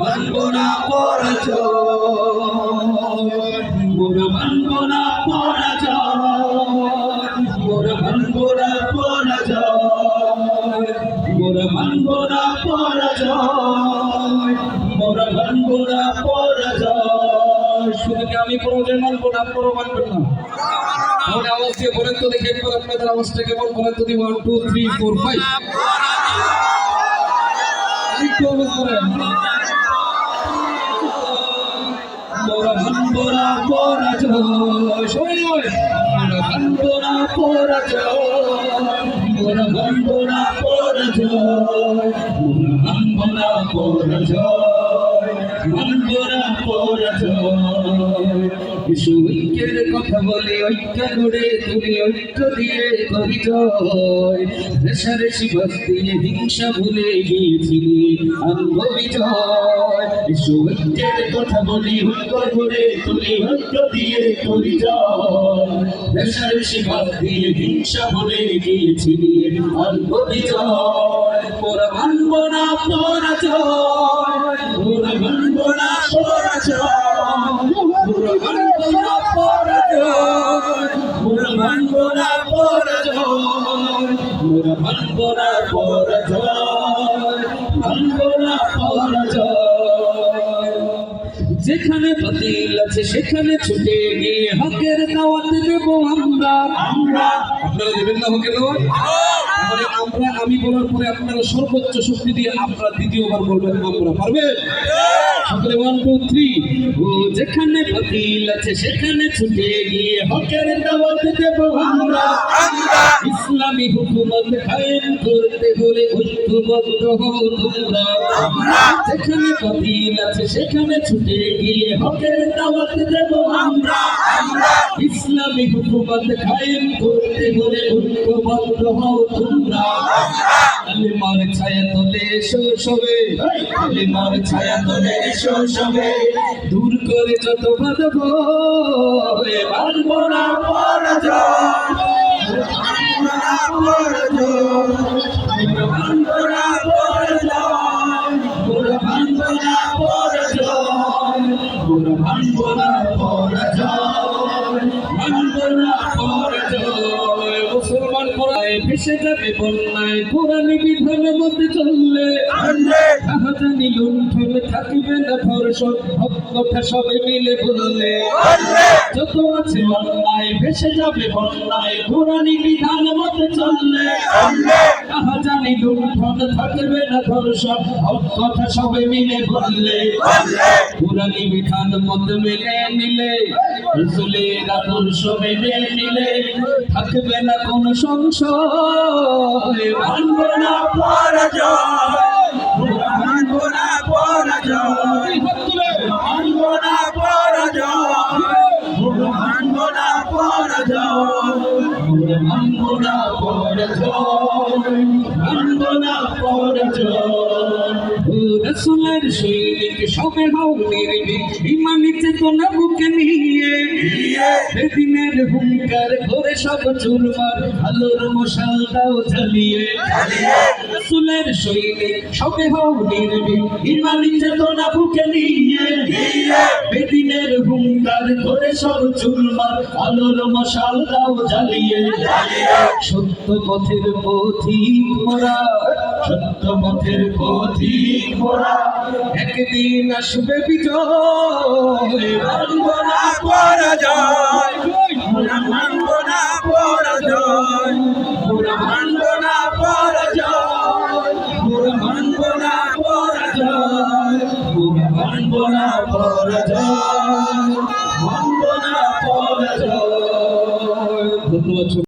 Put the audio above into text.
মানব না পরাজয়। মোরা মানব না পরাজয়। মোরা মানব না পরাজয়। মোরা মানব না পরাজয়। মানব আমি পরাজয় মানব না, আপনারাও মানবেন না। তাহলে আওয়াজ দিয়ে বলেন তো দেখি একবার আপনাদের আওয়াজটা কেমন, বলেন তো one two three four five মোরা ভান্ডোরা পরাজয় সবাই বলে মোরা ভান্ডোরা পরাজয় মোরা ভান্ডোরা পরাজয় মোরা ভান্ডোরা বিশু ঐক্যের কথা বলে ঐক্য গড়ে তুমি ঐক্য দিয়ে করি রেশারেশি বাদ হিংসা ভুলে গিয়েছিলি আনব বিজয় বিশু ঐক্যের কথা বলি ঐক্য গড়ে তুমি ঐক্য দিয়ে করি রেশারেশি বাদ দিয়ে হিংসা ভুলে গিয়েছিলি আনব বিজয় মোরা মানব না পরাজয় যেখানে বাতিল আছে সেখানে ছুটে গিয়ে হকের দাওয়াত দেব আমরা। আমরা। আপনারা দেবেন না হকের দাওয়াত? আমরা, আমি বলার পরে আপনারা সর্বোচ্চ শক্তি দিয়ে আপনারা দ্বিতীয়বার বলবেন আমরা পারবেন? সকলে ওয়ান টু থ্রি ও যেখানে বাতিল আছে সেখানে ছুটে গিয়ে হকের দাওয়াত দেব আমরা। ইসলামী হুকুমত কায়েম করতে হলে ঐক্যবদ্ধ হও তোমরা। যেখানে বাতিল আছে সেখানে ছুটে গিয়ে হকের দাওয়াত দেব আমরা। ইসলামী হুকুমত কায়েম করতে হলে ঐক্যবদ্ধ হও তোমরা। কালিমার ছায়া তলে এসো সবে। কালিমার ছায়া তলে সবে দূর করে যত বাধব মানব না পরাজয়। মানব না পরাজয়। ভেসে যাবে বন্যায় পুরানি বিধান মধ্যে চললে জাহাজানি লুণ্ঠন থাকিবে না ভরসা হক কথা সবে মিলে বললে যত আছে অন্যায় ভেসে যাবে বন্যায়। পুরানি বিধান মধ্যে চললে। জাহাজানি লুণ্ঠন থাকবে না ভরসা হক কথা সবে মিলে বললে। কোরআনি বিধান মধ্যে মেলে নিলে। রসুলের আদর্শ মেনে নিলে। থাকবে না কোন সংশয়। মানব না পরাজয়। মানব না পরাজয়। মানব না পরাজয়। মানব না পরাজয়। মানব না পরাজয়। রসুলের সৈনিক সবে হও নির্ভীক ইমানি চেতনা বুকে নিয়ে সেদিনের হুঙ্কার করে সব চুরমার আলোর মশাল দাও জ্বালিয়ে রসুলের সৈনিক সবে হও নির্ভীক ইমানি চেতনা বুকে নিয়ে। বেদিনের হুঙ্কার করে সব চুরমার আলোর মশাল দাও জ্বালিয়ে সত্য পথের পথিক মোরা সত্য পথের পথিক মোরা। একদিন আসবে বিজয় মানব না পরাজয় মোরা মানব না পরাজয় মোরা মানব না পরাজয় মোরা মানব না পরাজয় মোরা মানব ধন্যবাদ।